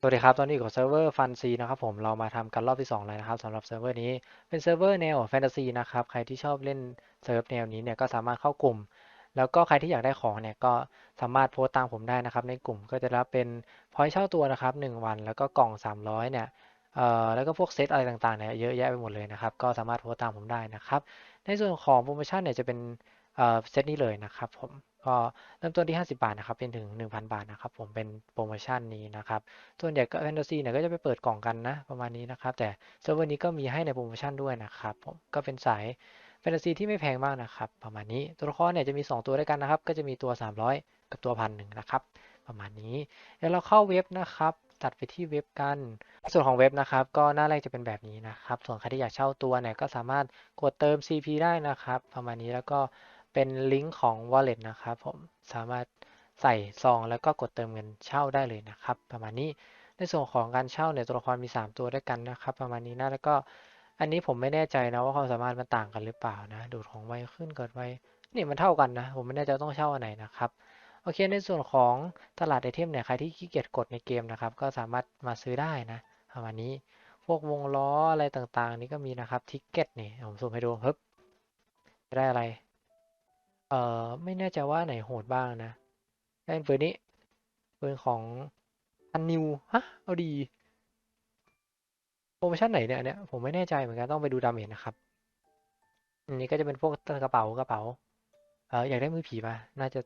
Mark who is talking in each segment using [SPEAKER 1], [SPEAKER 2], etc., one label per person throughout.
[SPEAKER 1] สวัสดีครับ ตอนนี้อยู่กับเซิร์ฟเวอร์ฟันซีนะครับผมเรามาทำกันรอบที่2แล้วนะครับสำหรับเซิร์ฟเวอร์นี้เป็นเซิร์ฟเวอร์แนวแฟนตาซีนะครับ ใครที่ชอบเล่นเซิร์ฟแนวนี้เนี่ยก็สามารถเข้ากลุ่ม แล้วก็ใครที่อยากได้ของเนี่ยก็สามารถโพสต์ตามผมได้นะครับ ในกลุ่มก็จะรับเป็นพอยต์เช่าตัวนะครับ 1 วัน แล้วก็กล่อง 300เนี่ยเอ่อแล้วก็พวกเซตอะไรต่างๆเนี่ยเยอะแยะไปหมดเลยนะครับ ก็สามารถโพสต์ตามผมได้นะครับ ในส่วนของโปรโมชั่นเนี่ยจะเป็นเอ่อเซตนี้เลยนะครับผม ก็เริ่มต้นที่ 50 บาทนะครับเป็นถึง 1,000 บาทนะครับผมเป็นโปรโมชั่นนี้นะครับส่วนใหญ่ก็แฟนตาซีเนี่ยก็จะไปเปิดกล่องกันนะประมาณนี้นะครับ แต่เซิร์ฟเวอร์นี้ก็มีให้ในโปรโมชั่นด้วยนะครับผมก็เป็นสายแฟนตาซีที่ไม่แพงมากนะครับประมาณนี้ตัวละครเนี่ยจะมี 2 ตัวด้วยกันนะครับ ก็จะมีตัว 300 กับตัวพันหนึ่งนะครับ ประมาณนี้เดี๋ยวเราเข้าเว็บนะครับตัดไปที่เว็บกัน ส่วนของเว็บนะครับ ก็หน้าแรกจะเป็นแบบนี้นะครับ ส่วนใครที่อยากเช่าตัวเนี่ยก็สามารถกดเติม CP ได้นะครับ ประมาณนี้แล้วก็ เป็นลิงก์ของ Wallet นะครับผมสามารถใส่ซองแล้วก็กดเติมเงินเช่าได้เลยนะครับ ประมาณนี้ในส่วนของการเช่าเนี่ยตัวละครมี 3 ตัวด้วยกันนะครับ ประมาณนี้นะแล้วก็อันนี้ผมไม่แน่ใจนะว่าความสามารถมันต่างกันหรือเปล่านะ ดูดของไวขึ้นเกิดไวนี่มันเท่ากันนะ ผมไม่แน่ใจต้องเช่าอันไหนนะครับโอเคในส่วนของตลาดไอเทมเนี่ยใครที่ขี้เกียจกดในเกมนะครับ ก็สามารถมาซื้อได้นะประมาณนี้พวกวงล้ออะไรต่างๆ นี่ก็มีนะครับทิกเก็ตนี่ผมสุ่มให้ดูฮึบได้อะไร เอ่อไม่แน่ใจว่าไหนโหดบ้างนะได้เป็นปืนนี้ปืนของอันนิวฮะเอาดีโปรโมชั่นไหนเนี่ยอันเนี้ยผมไม่แน่ใจเหมือนกันต้องไปดูดาเมจนะครับอันนี้ก็จะเป็นพวกกระเป๋ากระเป๋าเอออยากได้มือผีป่ะน่าจะ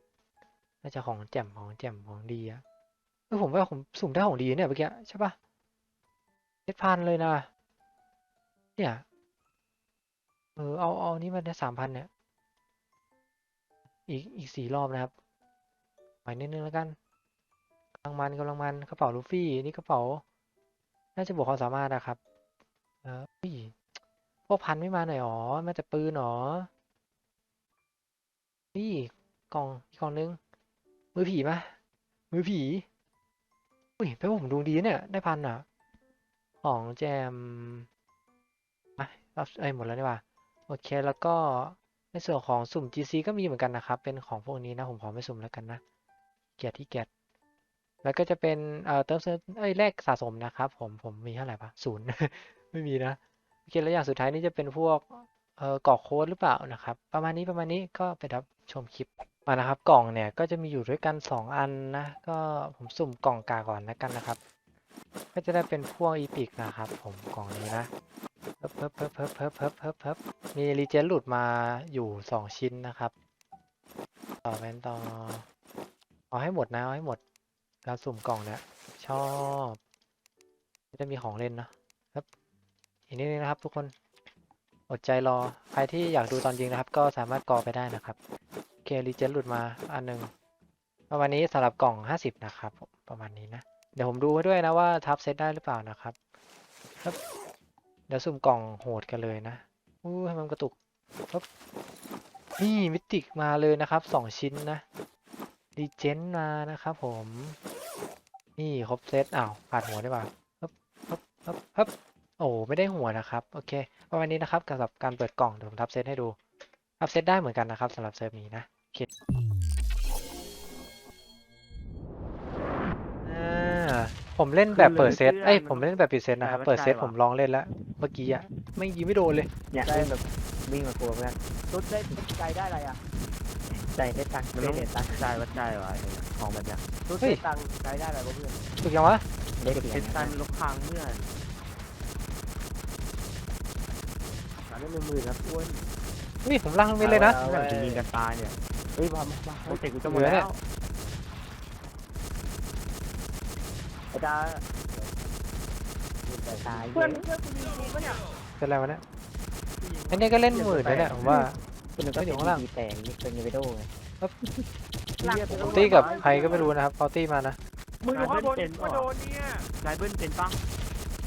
[SPEAKER 1] น่าจะของแจ่มของแจ่มของดีอะเออผมว่าผมสุ่มได้ของดีเนี่ยเมื่อกี้ใช่ปะเจ็ดพันเลยนะเนี่ยเออเอาเอานี้มาได้สามพันเนี่ย อีกอีกสี่รอบนะครับไปนิดนึงแล้วกันกำลังมันกำลังมันกระเป๋าลูฟี่นี่กระเป๋า น่าจะบวกความสามารถนะครับเอออุ้ยพวกพันไม่มาหน่อยอ๋อมาแต่ปืนหรอนี่กล่องอีกกล่องนึง มือผีปะมือผีอุ้ยแปลว่าผมดวงดีเนี่ย ได้พันอะ ของแจมอะรับเอ้ยหมดแล้วนี่ว่าโอเคแล้วก็ ในส่วนของสุ่ม GC ก็มีเหมือนกันนะครับ เป็นของพวกนี้นะผมขอไม่สุ่มแล้วกันนะ เกียรติที่เกียรติแล้วก็จะเป็นเอ่อเติมเซิร์เอ้ยแลกสะสมนะครับ ผมผมมีเท่าไหร่ปะศูนย์ไม่มีนะโอเคแล้วอย่างสุดท้ายนี่จะเป็นพวกเอ่อกรอกโค้ดหรือเปล่านะครับ ประมาณนี้ประมาณนี้ก็ไปรับชมคลิปมานะครับ กล่องเนี่ยก็จะมีอยู่ด้วยกัน 2 อันนะ ก็ผมสุ่มกล่องกาก่อนแล้วกันนะครับ ก็จะได้เป็นพวกอีพิกนะครับ ผมกล่องนี้นะ เพิบเพิบเพิบเพิบเพิบเพิบเพิบมีรีเจนหลุดมาอยู่สองชิ้นนะครับ ต่อเป็นต่อเอาให้หมดนะเอาให้หมดเราสุ่มกล่องเนี่ยชอบจะมีของเล่นนะครับอีกนิดนึงนะครับ ทุกคนอดใจรอใครที่อยากดูตอนยิงนะครับ ก็สามารถกอไปได้นะครับโอเครีเจนหลุดมาอันหนึ่งประมาณนี้สำหรับกล่อง 50 นะครับ ประมาณนี้นะ เดี๋ยวผมดูไว้ด้วยนะว่าทับเซตได้หรือเปล่านะครับครับ เดี๋ยวสุ่มกล่องโหดกันเลยนะอู้ให้มันกระตุกครับนี่มิติกมาเลยนะครับสองชิ้นนะรีเจนมานะครับผม นี่ครบเซตอ้าวขาดหัวได้ป่ะครับครับครับครับโอ้ไม่ได้หัวนะครับ โอเคประมาณนี้นะครับสำหรับการเปิดกล่องเดี๋ยวผมทับเซตให้ดูทับเซตได้เหมือนกันนะครับสำหรับเซิร์ฟนี้นะโอเค ผมเล่นแบบเปิดเซตเอ้ยผมเล่นแบบปิดเซตนะครับ เปิดเซตผมลองเล่นแล้ว เมื่อกี้อะ ไม่ยิงไม่โดนเลย
[SPEAKER 2] เนี่ยได้แบบวิ่งมากลัวเพื่อน
[SPEAKER 3] รถได้ใจได้อะไรอะ
[SPEAKER 2] ใจได้ตังค์
[SPEAKER 3] มัน
[SPEAKER 2] ได้
[SPEAKER 3] ต้อง
[SPEAKER 2] เหรียญตังค์
[SPEAKER 3] ใจวัดใจวะไอ้เนี่ยของแบบเนี้ยรถ
[SPEAKER 1] เฮ้
[SPEAKER 3] ได้
[SPEAKER 1] ย
[SPEAKER 3] ตังค์ใจได้อะไรวะเพื่อน
[SPEAKER 1] ถูกยังวะ
[SPEAKER 2] ได้เหรียญ
[SPEAKER 3] เป็นตันลกคางเพื่อนสามหนึ่งหมื่นครับอ้วน
[SPEAKER 1] นี่ผมล่างไม่เลยนะ
[SPEAKER 3] เพื่อนจะยิงกันตายเนี่ย
[SPEAKER 2] เฮ้ยพอมามา
[SPEAKER 3] โปรเจกต์กูจะหมด
[SPEAKER 1] เหลือเนี่
[SPEAKER 3] แล้
[SPEAKER 1] ย
[SPEAKER 3] ว ไอ้ดา
[SPEAKER 2] ตาย
[SPEAKER 3] เพื่อนเพื่อนกูยิงจริงปะเนี่ย
[SPEAKER 1] เป็นไรวะเนี่ยอันนี้ก็เล่นหมื่นนะเนี่ยผมว่า
[SPEAKER 2] คุณก็
[SPEAKER 1] ไม่
[SPEAKER 2] เป็
[SPEAKER 1] ถึ
[SPEAKER 2] น
[SPEAKER 1] งข้างล่าง
[SPEAKER 2] ดีแต่งนี่เป็นยูเวโดไง
[SPEAKER 1] ตี้กับใครก็ไม่รู้นะครับพอตี้มานะ
[SPEAKER 3] มึงอยู่ข้างบนก็โดนเนี่ยนายเบิ้ลเป็นปะ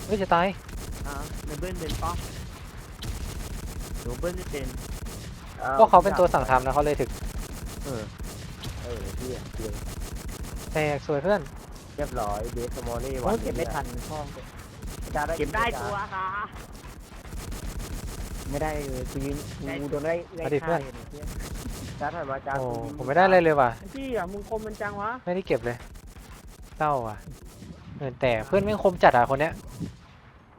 [SPEAKER 1] เฮ้ยจะตาย
[SPEAKER 3] อ่านายเบิ้ลเป็นปะหนูเบิ้ลไม่เป็น
[SPEAKER 1] เพราะเขาเป็นตัวสั่งทำนะเขาเลยถึก
[SPEAKER 3] เออ
[SPEAKER 2] เออพี่อะเดี๋ยว
[SPEAKER 1] แตกสวยเพื่อน
[SPEAKER 3] เรียบร้อยเบสมอลลี่
[SPEAKER 2] โอ้
[SPEAKER 3] วัน
[SPEAKER 2] ยเก็บไม่ทันพ่อ
[SPEAKER 3] เก็บได้ตัวค่ะ
[SPEAKER 2] ไม่ได้เลยกูยืนกูโดนไล่ไล่
[SPEAKER 1] มาดิเพื่อน
[SPEAKER 2] ฆ่าเลยเนี่ย
[SPEAKER 3] จ้าถ่ายมาจ้า
[SPEAKER 1] โอ้ผมไม่ได้เลยเลยว่ะ
[SPEAKER 3] พี่อะมึงคมมันจังวะ
[SPEAKER 1] ไม่ได้เก็บเลยเศร้าอะเออแต่เพื่อนแม่งคมจัดอะคนเนี้ย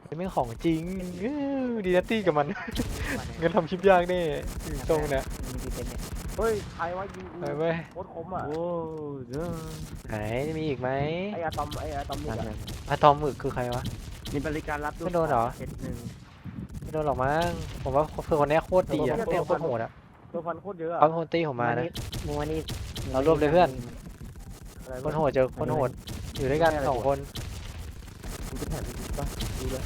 [SPEAKER 1] เพื่อนแม่งของจริงอื้อดีนัตตี้กับมันงั้นทำคลิปยากแน่ตรงเนี้ย
[SPEAKER 2] มีดี เซนเนี่ย
[SPEAKER 3] เฮ้ยใครว่ายิงกู
[SPEAKER 1] ไปเว้ย
[SPEAKER 3] โคตรคมอะ โอ้เด้อ
[SPEAKER 1] ไหนมีอีกไหม
[SPEAKER 3] ไอ้อะตอมไอ้อะตอมนี่อะ
[SPEAKER 1] อะตอมหมึกคือใครวะ
[SPEAKER 3] มีบริการรับ
[SPEAKER 1] ไม่โดนเหรอ
[SPEAKER 3] เจ็ดหนึ่ง
[SPEAKER 1] ไม่โดนหรอกมั้งผมว่าเพื่อนคนเนี้ยโคตรดีอะเพื่อนโคตรโหดอะ
[SPEAKER 3] ตัวฟันโคตรเยอะอะ
[SPEAKER 1] เขาเป็นคนตีผมมานะ
[SPEAKER 2] มัวนี่
[SPEAKER 1] เรารวบเลยเพื่อน
[SPEAKER 3] อะไร
[SPEAKER 1] คนโหดเจอคนโหดอยู่ด้วยกันสองคน
[SPEAKER 3] มึงจะแผ่นดินปะดูเลย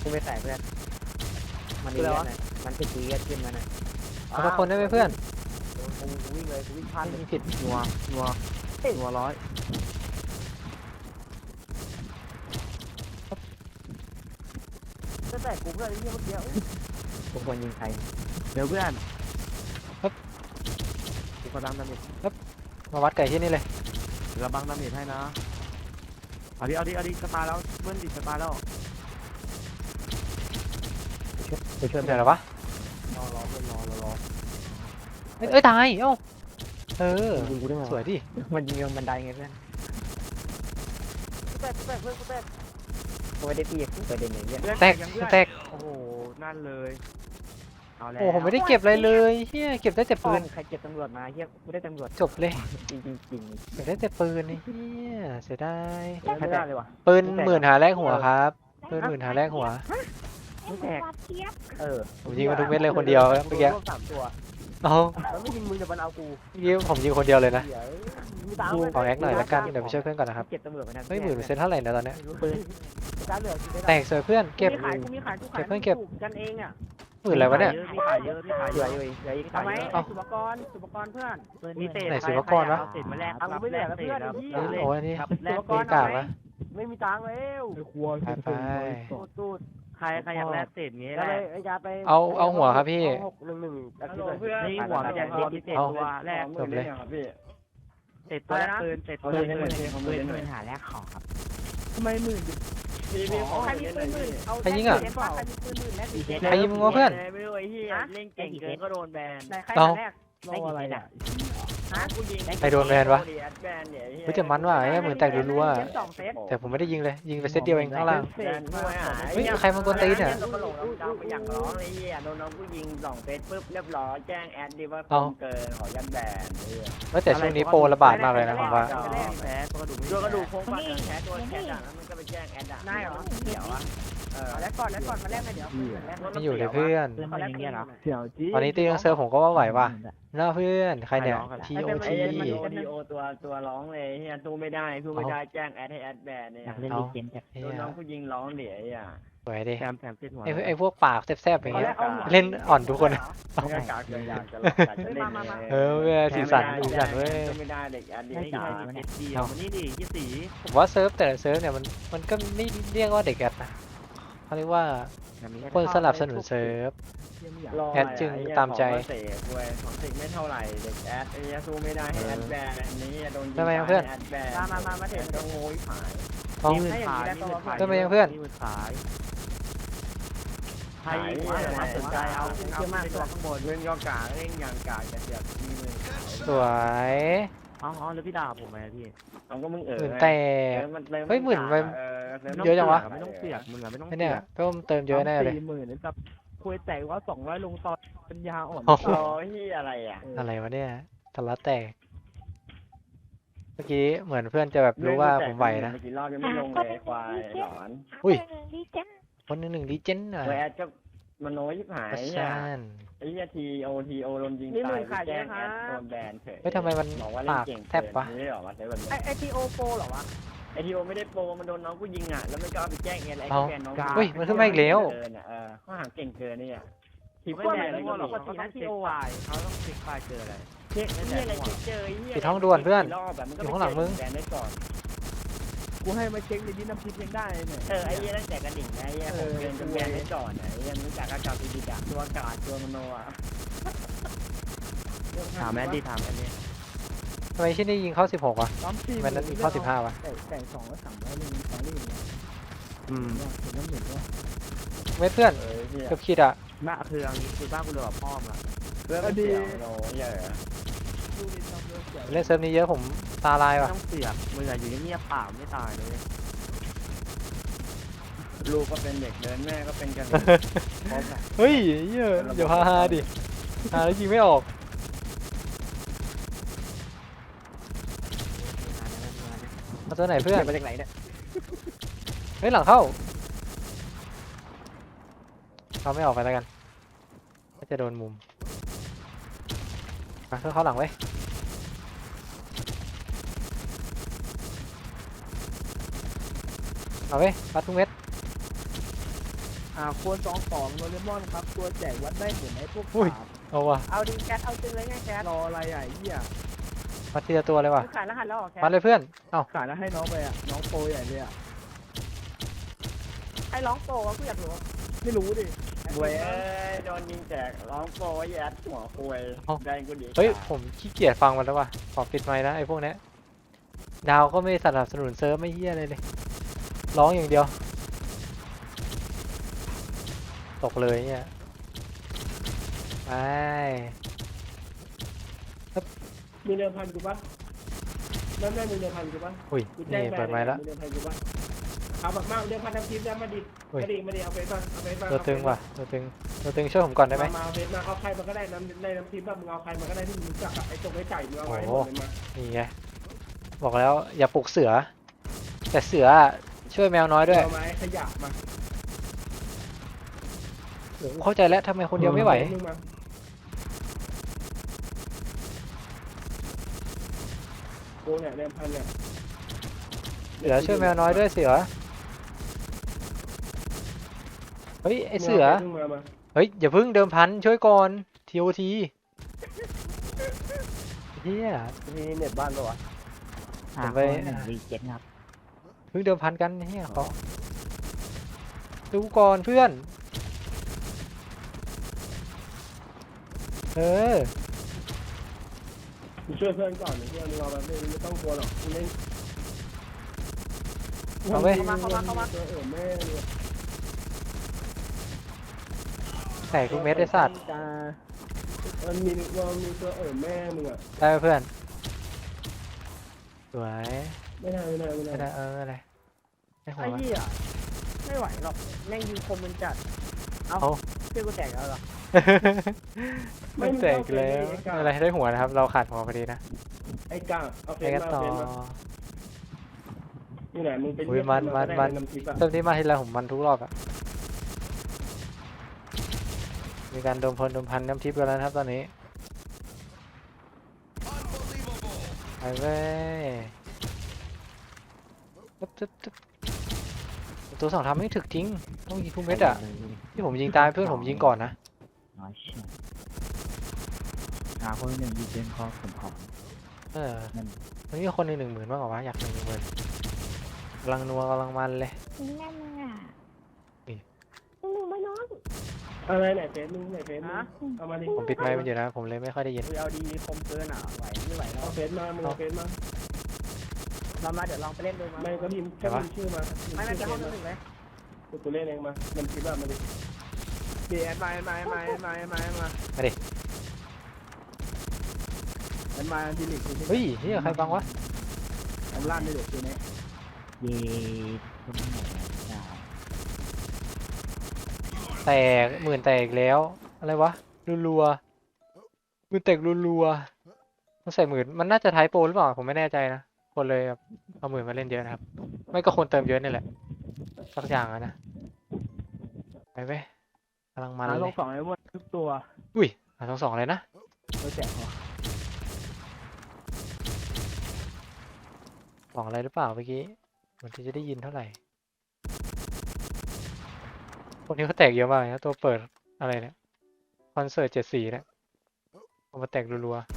[SPEAKER 2] กูไม่แตกเพื่อน มันดีเลือดนะมันจะดีเลือดขึ้นมาหน่อย
[SPEAKER 1] เอาสักคนได้ไหมเพื่อน
[SPEAKER 3] กูกูวิ่งเลยกูวิ่งพลาดเลย
[SPEAKER 1] มีผิด
[SPEAKER 3] นัวนัวนัวร้อยจะแตกกูเพื่อนไอ้เหี้ยเมื่อกี้อุ๊ย
[SPEAKER 2] กูควรยิงใคร
[SPEAKER 3] เดี๋ยวเพื่อนกูกระดังดาเมจ
[SPEAKER 1] มาวัดไก่ที่นี่เลย
[SPEAKER 3] ระบังดาเมจให้นะเอาดิเอาดิเอาดิสตาร์แล้วเพื่อนดิสตาร์แล้ว
[SPEAKER 2] กูช่วย
[SPEAKER 1] เป็นไหนหรอวะ
[SPEAKER 3] รอรอเพื่อนรอรอรอ
[SPEAKER 1] เอ้ยเอ้ยตายเอ้าเออ
[SPEAKER 2] ยิงกูได้ไง
[SPEAKER 1] สวยดิ
[SPEAKER 2] มันยิงลงบันไดไงเพื่อน
[SPEAKER 3] กูแตกกูแตกเพื่อนกูแตก
[SPEAKER 2] กูไม่ได้ตีกูประเด็นอย่างเงี้ย
[SPEAKER 3] เพื่อน
[SPEAKER 1] แตก
[SPEAKER 3] ยังเพื่อน
[SPEAKER 1] แตก
[SPEAKER 3] โอ้โหนั่นเลยเอาแล้ว
[SPEAKER 1] โอ้ผมไม่ได้เก็บอะไรเลยเฮียเก็บได้แต่
[SPEAKER 2] ปื
[SPEAKER 1] ปื
[SPEAKER 2] น
[SPEAKER 1] น
[SPEAKER 2] ใครเก็บตำรวจมาเฮียกูได้ตำรวจ
[SPEAKER 1] จบเลย
[SPEAKER 2] จริงจริงจริง
[SPEAKER 1] เก็บได้แต่ปืนไอ้เฮียเสียดาย
[SPEAKER 3] ไม่ได้เลยว่ะ
[SPEAKER 1] ปืนหมื่นหาแรกหัวครับปืนหมื่นหาแรกหัว
[SPEAKER 2] ไม่แตก เออ
[SPEAKER 1] ผมยิงมาทุกเม็ดเลยคนเดียวเมื่อกี้
[SPEAKER 3] รวบสามตัว
[SPEAKER 1] เอา
[SPEAKER 3] แล้วไม่ยิงมึงจะมันเอากู
[SPEAKER 1] เมื่อกี้ผมยิงคนเดียวเลยนะ
[SPEAKER 3] เดี๋ยวมีตาม
[SPEAKER 1] ขอแอคหน่อยละกันเดี๋ยวไปช่วยเพื่อนก่อนนะครับ
[SPEAKER 2] เก็บตำรวจมานะ
[SPEAKER 1] เฮ้ยหมื่นเซ็นเท่าไหร่นะตอนเนี้ย
[SPEAKER 2] ปืน
[SPEAKER 3] ตามเหลือกูได้
[SPEAKER 1] แตกสวยเพื่อนเก็บ
[SPEAKER 3] มีขายกูมีขายกูขาย
[SPEAKER 1] เก็บเพื่อนเก็บ
[SPEAKER 3] ถูกันเองอะ
[SPEAKER 1] หมื่นอะไรวะเนี่ย
[SPEAKER 3] มีขายเยอะมีขาย
[SPEAKER 2] เห
[SPEAKER 3] เย
[SPEAKER 2] ลือ
[SPEAKER 3] อะ
[SPEAKER 2] อยู่อีกเหลืออีก
[SPEAKER 3] ทำไม
[SPEAKER 2] สาม
[SPEAKER 3] ไอ้สุปกรณ์สุปกรณ์เพื่อน
[SPEAKER 2] มีเศษ
[SPEAKER 1] ไหนศิวกรวะ
[SPEAKER 3] เอาเศษมาแลกเอาไม่เหลือแล้วเพื่อนไอ้เหี้ย
[SPEAKER 1] โอ้ยนี่
[SPEAKER 3] ครับ
[SPEAKER 1] แล
[SPEAKER 3] แล
[SPEAKER 1] ก
[SPEAKER 3] ก
[SPEAKER 1] ปืนกากวะ
[SPEAKER 3] ไม่มีตังค์แล้ว
[SPEAKER 1] ไปไป
[SPEAKER 3] ตูดตูด
[SPEAKER 4] ใครใครอยากแลกเศษงี้
[SPEAKER 3] ก็
[SPEAKER 4] แล
[SPEAKER 3] เลย
[SPEAKER 4] ก
[SPEAKER 3] ไอ้ยาไป
[SPEAKER 1] เอาเอาหัวครับพี่
[SPEAKER 3] เอาหกหนึ่งหนึ่งอาทิตย์เลย
[SPEAKER 4] นี่หัวไม่ได้หัวพิเศษตัวแลก
[SPEAKER 1] จบเลย
[SPEAKER 4] เศษตัวแลกปืนเศษตัวแลกปืนปืนปืนหาแลกของครับ
[SPEAKER 3] ทำไมหมื่นพี่พี่ขอใครมีปืนหมื่นเอา
[SPEAKER 1] ใครยิงอะ
[SPEAKER 3] แลกเปล่าใครมีปืนหมื่นแลกดิ
[SPEAKER 1] ใครยิงมึงวะเพื่อน
[SPEAKER 4] ไม่รู้ไอ้เหี้ยเล่นเก่งเกินก็โดนแบน
[SPEAKER 3] ไหนใคร
[SPEAKER 1] เอา
[SPEAKER 3] แลก
[SPEAKER 4] รออะไรอะ
[SPEAKER 3] ฮะ
[SPEAKER 4] กูยิง
[SPEAKER 1] ใครโดนแบนวะ
[SPEAKER 4] แอดแบนเนี่ยไอ้เหี้ย
[SPEAKER 1] เฮ้ยแต่มันว่ะไอ้เหมือนแตกรัวๆอะ
[SPEAKER 3] เล่นสองเซต
[SPEAKER 1] แต่ผมไม่ได้ยิงเลย ยิงไปเซตเดียวเองข้างล่าง
[SPEAKER 4] แบนด้วยอะ
[SPEAKER 1] เฮ้ยใครมันกวนตีนเนี่ย
[SPEAKER 4] เราก็หลงน้ำดำไปอย่างร้องไอ้เหี้ยโดนน้องผู้ยิงสองเฟซปุ๊บเรียบร้อยแจ้งแอดดีว่า
[SPEAKER 1] เอา
[SPEAKER 4] เกินขอยันแบนไอ้เหี้ย
[SPEAKER 1] เฮ้ยแต่ช่วงนี้โปรระบาดมากเลยนะผมว่า
[SPEAKER 4] แพ้ตัวกระดูกตัวกระดูกโค้งฟันแพ้ตัวแพ้ด่างแล้วมันก็ไปแจ้งแอดด่าง
[SPEAKER 3] ได้เหรอ
[SPEAKER 4] เดี๋ยวอะ เออ
[SPEAKER 3] เอาแลกก่อนแลกก่อนมาแลกไหมเดี๋ยวแลก
[SPEAKER 1] ไม่อยู่เลยเพื่อน
[SPEAKER 3] ขอแลกปืนหน่อย
[SPEAKER 4] เสี่ยวจี
[SPEAKER 1] ตอนนี้ตีทั้งเซิร์ฟผมก็ว่าไหวว่ะน่าเพื่อนใครเนี่ย T O
[SPEAKER 4] ไอ้
[SPEAKER 1] T
[SPEAKER 4] เอ็นมันโอดีโอตัวตัวร้องเลยเฮียสู้ไม่ได้สู้ไม่ได้แจ้งแอดให้แอดแบนเนี่ย
[SPEAKER 2] อยากเล่น
[SPEAKER 1] เอา
[SPEAKER 2] ดีเซนจาก
[SPEAKER 1] เฮ้
[SPEAKER 4] โดน
[SPEAKER 1] ย
[SPEAKER 4] น้องผู้ยิงร้องเดี๋ยวไอ้อะ
[SPEAKER 1] สวยดิ
[SPEAKER 4] แถมแถมติดหัว
[SPEAKER 1] ไอ้ไอ้พวกปากแซบๆอย่างเงี้ย
[SPEAKER 3] อาหัว
[SPEAKER 1] เล่นอ่อนทุกคนอะ
[SPEAKER 4] ไม่กล้ากากเลยอยากจะอยากจะเล่น
[SPEAKER 1] เออเว้ยสีสันสีสันเว้ย
[SPEAKER 4] สู้ไม่ได้เด็กแอดเด็ก
[SPEAKER 2] ไม่
[SPEAKER 4] กา
[SPEAKER 2] ได้
[SPEAKER 4] ก
[SPEAKER 2] เดี
[SPEAKER 4] เย
[SPEAKER 2] ว
[SPEAKER 4] มันนี่ดิยี่สี
[SPEAKER 1] ผมว่าเซิร์ฟแต่ละเซิร์ฟเนี่ยมันมันก็ไม่เรียกว่าเด็กแอดนะ เขาเรียกว่าคนสนับสนุนเซิร์ฟแอดจึงตามใจ
[SPEAKER 4] เสกเว้ยของสิงไม่เท่าไหร่เด็กแอดไอ้เหี้ยสู้ไม่ได้ให้แอดแบนอันนี้โดนยิง
[SPEAKER 1] ทำไมอะเพื่อน
[SPEAKER 4] แอดแบน
[SPEAKER 3] มามามามาเถ
[SPEAKER 4] แอ
[SPEAKER 3] อะ
[SPEAKER 4] ดก็โง่ยหาย
[SPEAKER 1] เอา
[SPEAKER 4] นี่มือขายนี่มือขาย
[SPEAKER 1] ทำไมอะเพื่อน
[SPEAKER 4] นี่มือขายใครว่าสนใจเอาเอามาตัวข้างบน เล่นก็กากเล่นอย่างกากจะเสียบมีมือขาย
[SPEAKER 1] สวย
[SPEAKER 4] อ๋ออ๋อแล้วพี่ด่าผมไหมพี่เอาก็มึงเออ
[SPEAKER 1] หมื่นแตกเฮ้ยหมื่นไปเยอะจังวะ
[SPEAKER 4] ไม่ต้องเสียบมึงอะไม่ต้อง
[SPEAKER 1] ไอ้
[SPEAKER 4] เสี
[SPEAKER 1] เนี่ย
[SPEAKER 4] ยบ
[SPEAKER 1] เพิ่มเติมเยอะแน่เลย
[SPEAKER 3] สี่หมื่นนะครับคุยแตกว่าสองร้อยลงตอนปัญญาอ่อน
[SPEAKER 1] โอ้โห
[SPEAKER 4] โอ้ยอะไรอะ
[SPEAKER 1] อะไรวะเนี่ยทะละแตก เมื่อกี้เหมือนเพื่อนจะแบบรู้ว่าผมไหวนะ
[SPEAKER 4] เมื่อกี้รอบยังไม่ลงเลยควายหลอน
[SPEAKER 1] อุ้ย คนหนึ่งหนึ่งดีเจนหน่อย
[SPEAKER 4] ตัวแอดก็มโนยิบหาย
[SPEAKER 1] ประ
[SPEAKER 4] เนี่ย
[SPEAKER 1] ชาน
[SPEAKER 4] ไอ้เหี้ยทีโอทีโอโดนยิง
[SPEAKER 3] นี่ห
[SPEAKER 4] ตา
[SPEAKER 3] มื่
[SPEAKER 4] ย
[SPEAKER 3] นขาย
[SPEAKER 4] แจ้ง
[SPEAKER 3] เย
[SPEAKER 4] แอ
[SPEAKER 3] อะ
[SPEAKER 4] ด
[SPEAKER 3] ครับ
[SPEAKER 4] โดนแบนเฉย
[SPEAKER 1] เฮ้ยทำไมมัน
[SPEAKER 4] บอกว่าเล่น
[SPEAKER 1] ปาก
[SPEAKER 4] เก่ง
[SPEAKER 1] แทบวะ
[SPEAKER 4] ไม่ได้หรอวะใช้แบบ
[SPEAKER 3] ไอไอทีโอโปรเหรอวะ
[SPEAKER 4] ไอทีโอไม่ได้โปรมันโดนน้องกูยิงอะแล้วมันก็เอาไปแจ้งเอ็นไอ้
[SPEAKER 1] เอา
[SPEAKER 4] แบนน้อง
[SPEAKER 1] เฮ้ยมันขึ้นมาอีกแล้ว
[SPEAKER 4] เกินอะเออข้อหาเก่งเกินนี่อะที
[SPEAKER 3] ไม่
[SPEAKER 4] ไม่
[SPEAKER 3] แบ
[SPEAKER 4] แบ
[SPEAKER 3] น
[SPEAKER 4] น
[SPEAKER 3] ไม่
[SPEAKER 4] ไม่
[SPEAKER 3] หร
[SPEAKER 4] ก็
[SPEAKER 3] อก
[SPEAKER 4] หรอก
[SPEAKER 3] ปกตินะทีโอวาย
[SPEAKER 4] เขาต้องเช็คไฟล์เจออะไร
[SPEAKER 3] เช็ค
[SPEAKER 4] นี่
[SPEAKER 3] นี่
[SPEAKER 4] อะไร
[SPEAKER 3] อะไร
[SPEAKER 4] เจอไอ้เหี้ย
[SPEAKER 1] ปิดห้องด่วนเพื่อน
[SPEAKER 4] รอบแบบมันก็
[SPEAKER 1] อยู่ข้างหลังมึง
[SPEAKER 4] แบนได้ก่อน
[SPEAKER 3] กูให้มาเช็คในนี้น้ำพริกยังได้เนี่ย
[SPEAKER 4] เออไอ้เหี้ยตั้งแต่กระดิ่งนะไอ้เหี้ยผมเดินจนแบนได้ก่อนอะไอ้เหี้ยรู้จักอากาศดีๆอะตัวอากาศตัวมโนอะถามแอนดี้ถามแอนดี้
[SPEAKER 1] ทำไมชิ้นนี้ยิงเข้าสิบหกวะ
[SPEAKER 3] ซ้อมสี่
[SPEAKER 1] ทำไมนั้นยิงเข้าสิบห้าวะ
[SPEAKER 3] แต่แต่สองแล้วสามร้อยหนึ่งสองนี่เนี่ย
[SPEAKER 4] อืม
[SPEAKER 3] เห็นน้ำหนึ่งว่า
[SPEAKER 1] เม็ดเพื่อน
[SPEAKER 4] เออเหี้ย
[SPEAKER 1] เกือบขีดอะ
[SPEAKER 4] บ้าคืออันนี้คือบ้ากูเลยกับพ่อมาเพื่อนมันเสียงโนเหี้ย
[SPEAKER 3] ดูดิทำเรื่องเสีย
[SPEAKER 1] เล่นเซิร์ฟนี้เยอะผม ตตาลาย
[SPEAKER 3] ไม่
[SPEAKER 1] ว่ะ
[SPEAKER 3] ต้องเสือกมึงอะอยู่เงียบๆเปล่าไม่ตายเลย
[SPEAKER 4] ลูกก็เป็นเด็กเดินแม่ก็เป็นกันครบอะ
[SPEAKER 1] เฮ้ยเหี้ยเดี๋ยวฮาฮาดิฮาแล้วยิงไม่ออกมาตัวไหนเพื่อน
[SPEAKER 2] มาจากไหนเนี่ย
[SPEAKER 1] เฮ้ยหลังเข้าเขาไม่ออกไปแล้วกันก็จะโดนมุมมาเพื่อเข้าหลังไว้ย เอาไว้ยปัดทุกเม็ด
[SPEAKER 2] อ่าควรสองสองโดเรมอนครับ ตัวแจกวัดได้เหมือนไอ้พวก
[SPEAKER 1] อุ้ย
[SPEAKER 2] ขาบ
[SPEAKER 1] เอาว่ะ
[SPEAKER 2] เอาดิแคทเอาจริงเลยไงแคทรออะไรอะไอ้เหี้ย
[SPEAKER 1] ปัดทีละตัวเลยว่ะ
[SPEAKER 2] ขายรหัสแล้วเหรอแคท
[SPEAKER 1] ปัดเลยเพื่อน เอ้า
[SPEAKER 2] ขายแล้วให้น้องไปอะ น้องโปรใหญ่เลยอะให้ร้องโปรวะกูอยากรู้ไม่รู้ดิ
[SPEAKER 4] เว้ยโดนยิงแจกร้องโปรยแอดหัวคุยได้กูดี
[SPEAKER 1] เฮ้ย ผมขี้เกียจฟังมันแล้วว่ะ ขอปิดไมค์นะไอ้พวกเนี้ยดาวก็ไม่สนับสนุนเซิร์ฟไม่เฮี้ยอะไรเลย ร้องอย่างเดียว ตกเลยเนี่ยไป
[SPEAKER 5] มีเดิมพันกูปะแม่แม่มีเดิมพันกูปะ
[SPEAKER 1] อุ้ย
[SPEAKER 5] กูแจ้
[SPEAKER 1] นี่
[SPEAKER 5] งไป
[SPEAKER 1] เปิดไมค์แล้ว
[SPEAKER 5] มีเดิมพันกูปะเอาแบบมากเดิมพันทำคลิปแล้วมาดิ
[SPEAKER 1] อุ้ย
[SPEAKER 5] มาดิมาดิเอาไปบ้างเอาไปบ้าง
[SPEAKER 1] ตัวตึงว่ะตัวตึงตัวตึงช่วยผมก่อนได้ไหม
[SPEAKER 5] มาเอาเฟซมาเอาใครมาก็ได้น้ำในน้ำคลิปแบบมึงเอาใครมาก็ได้ที่มึงรู้จักอะไอ้จงไอ้ไก่มึงเอาไว้ให้หมดเลยมา
[SPEAKER 1] นี่ไงบอกแล้วอย่าปลุกเสือ แต่เสืออะ ช่วยแมวน้อยด้วย
[SPEAKER 5] เอาไม้ขยะมา
[SPEAKER 1] โอ้โหเข้าใจแล้วทำไมคนเดียวไม่ไหว
[SPEAKER 5] มึงมากูเนี่ยเดิมพันเนี่ย
[SPEAKER 1] เสือช่วยแมวน้อยด้วยเสือ เฮ้ยไอเสือ
[SPEAKER 5] มึงมามา
[SPEAKER 1] เฮ้ยอย่าเพิ่งเดิมพันช่วยก่อนทีโอทีเฮีย
[SPEAKER 2] มีเน็ตบ้านปะวะ
[SPEAKER 1] ผมไปเพิ่งเดิมพันกันเฮียเขาดูก่อนเพื่อน เออ
[SPEAKER 5] มึงช่วยเพื่อนก่อนเพื่อนมึงเอาไปไม่ไม่ต้องกลัวหรอกมึงเล่น
[SPEAKER 1] เอาเว้ย
[SPEAKER 5] เข้ามาเข้ามาเข้ามาเออแม่เนี่ย
[SPEAKER 1] แตกทุกเม็ดไอสัตว์
[SPEAKER 5] จ้ามันมีมันมีตัวเออแม่มึงอะ
[SPEAKER 1] ได้ไหมเพื่อน สวย
[SPEAKER 5] ไม่ได้ไม่ได้ไม่
[SPEAKER 1] ไม่
[SPEAKER 5] ได้
[SPEAKER 1] ได้เอออะไรไม่หัว
[SPEAKER 2] ไอ้
[SPEAKER 1] วะ
[SPEAKER 2] เหี้ยไม่ไหวหรอกแม่งยิงคมมันจัด เอ้า
[SPEAKER 1] เอา
[SPEAKER 2] เพื่อนกูแตกแล้วเหรอ
[SPEAKER 1] ไม่แตกอีกแล้วไม่อะไรได้หัวนะครับ เราขาดหัวพอดีนะ
[SPEAKER 5] ไอ้กาเอาเฟ
[SPEAKER 1] ไป
[SPEAKER 5] ซ
[SPEAKER 1] กัน
[SPEAKER 5] มา
[SPEAKER 1] ต่อ
[SPEAKER 5] เฟซมานี่ไหนมึงเป็น
[SPEAKER 1] อุ้ยมันมันมัน
[SPEAKER 5] น้ำทิพย์อะ
[SPEAKER 1] เติมที่มาทีไรผมมันทุกรอบอะมีการดมพลดมพันน้ำทิพย์กันแล้วนะครับตอนนี้ ไปเว้ย ตึ๊บตึ๊บตึ๊บตัวสองทำไม่ถึกจริง ต้องยิงทุกเม็ดอะที่ผมยิงตายเพื่อนผมยิงก่อนนะ
[SPEAKER 6] น้อยเชี่ยหาคนหนึ่งดีเจนคอผมขอ
[SPEAKER 1] เออ
[SPEAKER 6] นั่น
[SPEAKER 1] มันมีคนหนึ่งหนึ่งหมื่นบ้างเหรอวะอยากหนึ่งหมื่นกำลังนัวกำลังมันเลย
[SPEAKER 7] นั่นน่ะ
[SPEAKER 1] นี่
[SPEAKER 7] หนูไม่นอน
[SPEAKER 5] อะไรไหนเฟซมึงไหนเฟซมึง
[SPEAKER 2] ฮะ
[SPEAKER 5] เอามาดิ
[SPEAKER 1] ผมปิดไมค์มันอยู่นะ ผมเลยไม่ค่อยได้ยิน
[SPEAKER 2] อุ้ยเอาดีคมเกินอะไหวไม่ไหวแล้ว
[SPEAKER 5] เอาเฟซมามึงเอาเฟซมา
[SPEAKER 2] เรามาเดี๋ยวลองไปเล่นดูมา
[SPEAKER 5] ไม่ก็พิมพ์แค่พิมพ์ชื่อมา
[SPEAKER 2] ไม่ไม่
[SPEAKER 5] พิ
[SPEAKER 2] จะ
[SPEAKER 5] พ์
[SPEAKER 2] ห้อง
[SPEAKER 5] ชื่อ
[SPEAKER 2] หนึ่งเลย
[SPEAKER 5] กูตัวเล่นเองมาน้ำทิพย์อะมาดิ
[SPEAKER 2] ดีแอดมาแอดมาแอดมาแอดมาแอดมาแอดมา
[SPEAKER 1] มาดิ
[SPEAKER 2] แอดมาดีลิกดีลิก
[SPEAKER 1] เฮ้ยเฮียใครบังวะ
[SPEAKER 2] แอดล่างดีลิกตัวนี้
[SPEAKER 6] เย่คนไหนได้
[SPEAKER 1] แตกหมื่นแตกอีกแล้ว อะไรวะรัวๆหมื่นแตกรัวๆต้องใส่หมื่นมันน่าจะไทยโปรหรือเปล่าผมไม่แน่ใจนะ คนเลยแบบเอาหมื่นมาเล่นเยอะนะครับ ไม่ก็คนเติมเยอะนี่แหละ สักอย่างอะนะ ไปเว้ยกำลังมัน
[SPEAKER 2] หา
[SPEAKER 1] เล
[SPEAKER 2] ล
[SPEAKER 1] ย
[SPEAKER 2] งสองไอ้พวกทุกตัว
[SPEAKER 1] อุ้ยหาสองสองเลยนะ
[SPEAKER 2] ตัวแจกเหรอ
[SPEAKER 1] สองอะไรหรือเปล่าเมื่อกี้เหมือนที่จะได้ยินเท่าไหร่คนนี้เขาแตกเยอะมากเลยนะตัวเปิดอะไรเนี่ยคอนเสิร์ตเจ็ดสีเนี่ยเอามาแตกรัวๆ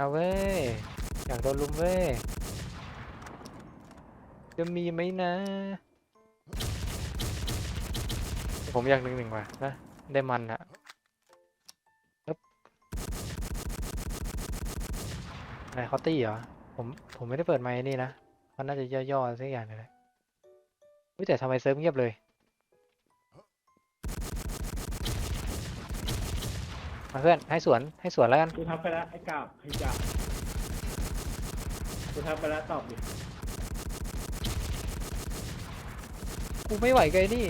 [SPEAKER 1] เอาเว้ย อยากโดนลุมเว้ย จะมีไหมนะ ผมอยากหนึ่งหนึ่งว่ะนะ ได้มันอะอะไรเขาตี้เหรอ ผมผมไม่ได้เปิดไมค์นี่นะ มันน่าจะย่อๆสักอย่างเลยแต่ทำไมเซิร์ฟเงียบเลย มาเพื่อนให้สวนให้สวนแล้วกัน
[SPEAKER 5] กูทับไปแล้วไอ้กาบขยะทักไปแล้วตอบดิ
[SPEAKER 1] กูไม่ไหวกับไอ้นี่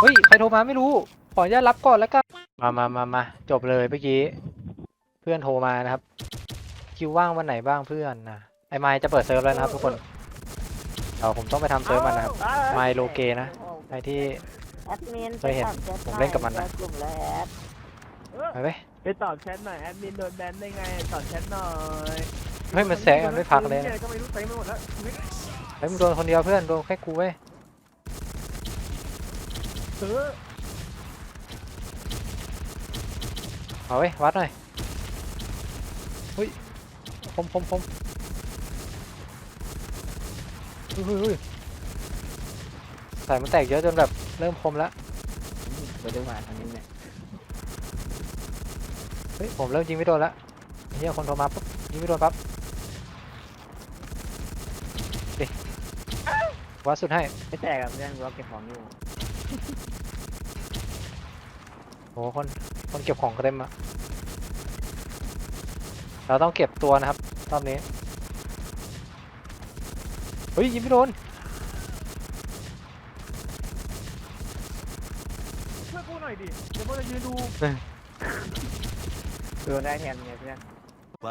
[SPEAKER 1] เฮ้ยใครโทรมาไม่รู้ขออนุญาตรับก่อนแล้วกันมามามามาจบเลยเมื่อกี้ เพื่อนโทรมานะครับ คิวว่างวันไหนบ้างเพื่อนนะไอไมค์จะเปิดเซิร์ฟแล้วนะครับทุกคน เดี๋ยวผมต้องไปทำเซิร์ฟมันนะครับไมค์โลเกนะใครที่
[SPEAKER 2] แอดมิน
[SPEAKER 1] เคยเห็นผมเล่นกับมันนะ
[SPEAKER 2] กลุ่มแล้วแอด
[SPEAKER 1] ไปไหม
[SPEAKER 3] ไปตอบแชทหน่อยแอดมินโดนแบนได้ไงตอบแชทหน่อย
[SPEAKER 1] เฮ้ยมันแซะกันไม่พักเลย
[SPEAKER 3] นี่ก็ไม่รู้เต็มไปหมดแล้ว
[SPEAKER 1] เฮ้ยมึงโดนคนเดียวเพื่อนโดนแค่กูเว้ย
[SPEAKER 3] เออ
[SPEAKER 1] เอาเว้ยวัดหน่อยเฮ้ยคมคมคม เฮ้ยเฮ้ยเฮ้ยใส่มันแตกเยอะจนแบบเริ่มคมแล้ว
[SPEAKER 2] ไปดูมาทางนี้เนี่ย
[SPEAKER 1] เฮ้ยผมเริ่มยิงไม่โดนแล้วเฮียคนโทรมาปุ๊บยิงไม่โดนปั๊บเอ๊ะวัดสุดให้
[SPEAKER 2] ไม่แตกกับเพื่อนกูเอาเก็บของอยู่
[SPEAKER 1] โอ้คนคนเก็บของเต็มอะเราต้องเก็บตัวนะครับรอบนี้ เฮ้ยยิงไม่โดน
[SPEAKER 3] ช่วยกูหน่อยดิ เดี๋ยวพวกเรายืนดู
[SPEAKER 2] ดูได้แทนไงเพื่อน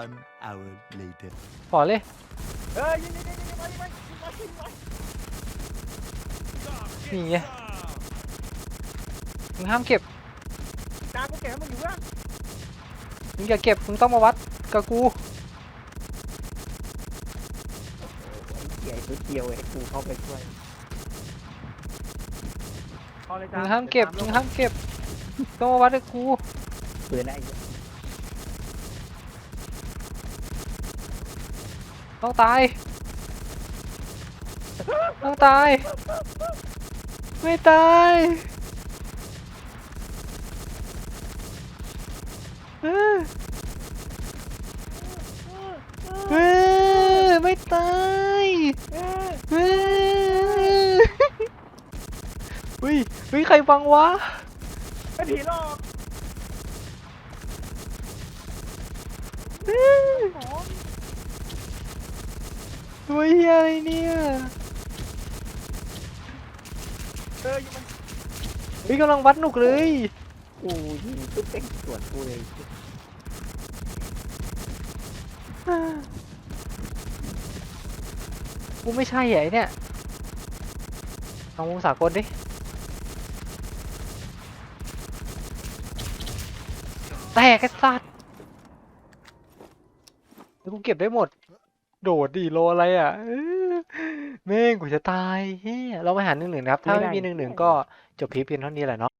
[SPEAKER 8] One hour later.
[SPEAKER 1] ขอเลย
[SPEAKER 3] เอ้ยยิงยิงยิงยิงไปยิงไปยิงไปยิงไป
[SPEAKER 1] นี่ไงมึงห้ามเก็บ
[SPEAKER 3] จานกูเก็บให้มึงอยู่เพื่อน
[SPEAKER 1] มึงอย่าเก็บ มึงต้องมาวัดกับกู
[SPEAKER 2] ใหญ่ตัวเดียวให้กูเข้าไปช่วย
[SPEAKER 3] เอาเลย
[SPEAKER 1] มึ
[SPEAKER 3] จาน
[SPEAKER 1] งห้ามเก็บมึงห้ามเก็บต้องมาวัดกับกู
[SPEAKER 2] ปืนได้เยอะ
[SPEAKER 1] ต้องตายต้องตาย ไม่ตายเออเออไม่ตายเออเฮ้ยเฮ้ย ใครฟังวะ
[SPEAKER 3] ไอ้ผีหลอก
[SPEAKER 1] เฮ้ยเหี้ยอะไรเนี่ย
[SPEAKER 3] เออยิงมัน
[SPEAKER 1] เฮ้ยกำลังวัดหนุกเลย
[SPEAKER 2] กูยิงตุ๊กเต็กสวนกูเลย
[SPEAKER 1] กูไม่ใช่เหรอไอ้เนี่ยลองวงสากลดิ ตกไอ้สัตว์แล้วกูเก็บได้หมด โดดดิโลอะไรอะเออแม่งกูจะตายเฮ้ยเราไปหาหนึ่งหนึ่งนะครับ ถ้าไม่มีหนึ่งหนึ่งก็จบพีเพียงเท่านี้แหละเนาะ